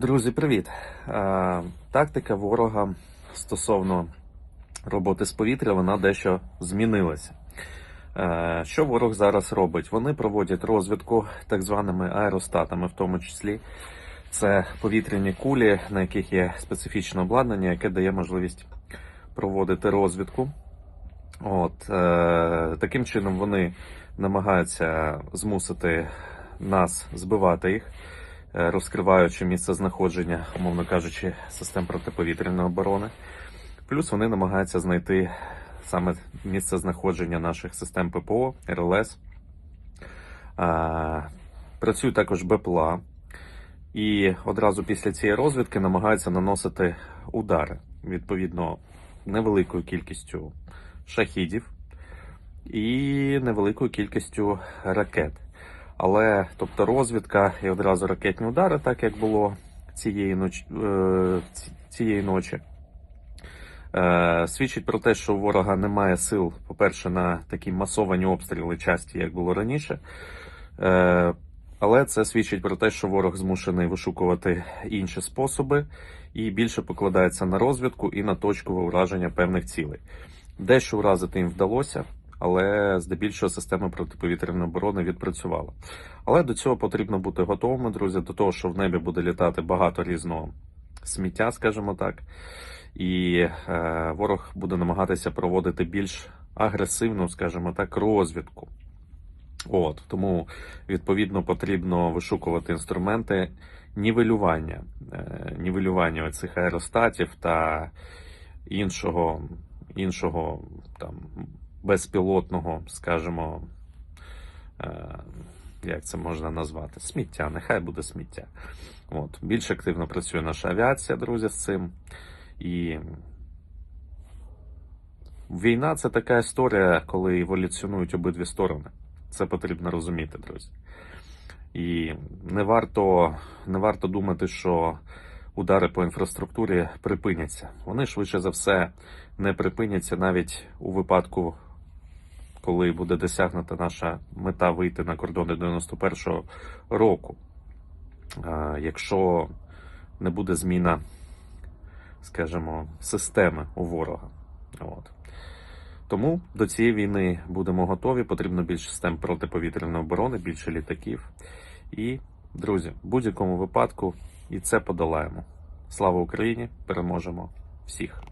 Друзі, привіт! Е, Тактика ворога стосовно роботи з повітря, вона дещо змінилася. Е, Що ворог зараз робить? Вони проводять розвідку так званими аеростатами, в тому числі. Це повітряні кулі, на яких є специфічне обладнання, яке дає можливість проводити розвідку. От, е, таким чином вони намагаються змусити нас збивати їх, розкриваючи місце знаходження, умовно кажучи, систем протиповітряної оборони. Плюс вони намагаються знайти саме місце знаходження наших систем ППО, РЛС. Е, Працюють також БПЛА. І одразу після цієї розвідки намагаються наносити удари відповідно невеликою кількістю шахідів і невеликою кількістю ракет. Але тобто розвідка і одразу ракетні удари, так як було цієї ночі, е, цієї ночі. Е, свідчить про те, що у ворога немає сил, по-перше, на такі масовані обстріли часті, як було раніше. Е, але це свідчить про те, що ворог змушений вишукувати інші способи і більше покладається на розвідку і на точкове ураження певних цілей. Дещо уразити їм вдалося, але здебільшого система протиповітряної оборони відпрацювала. Але до цього потрібно бути готовими, друзі, до того, що в небі буде літати багато різного сміття, скажімо так. І е, ворог буде намагатися проводити більш агресивну, скажімо так, розвідку. От тому відповідно потрібно вишукувати інструменти нівелювання, е, нівелювання цих аеростатів та іншого, іншого там безпілотного, скажімо, е, як це можна назвати? Сміття, нехай буде сміття. От. Більш активно працює наша авіація, друзі, з цим. І війна це така історія, коли еволюціонують обидві сторони. Це потрібно розуміти, друзі. І не варто, не варто думати, що удари по інфраструктурі припиняться. Вони швидше за все не припиняться навіть у випадку, коли буде досягнута наша мета вийти на кордони 91-го року. Якщо не буде зміна, скажімо, системи у ворога. От. Тому до цієї війни будемо готові. Потрібно більше систем протиповітряної оборони, більше літаків. І, друзі, в будь-якому випадку і це подолаємо. Слава Україні! Переможемо всіх!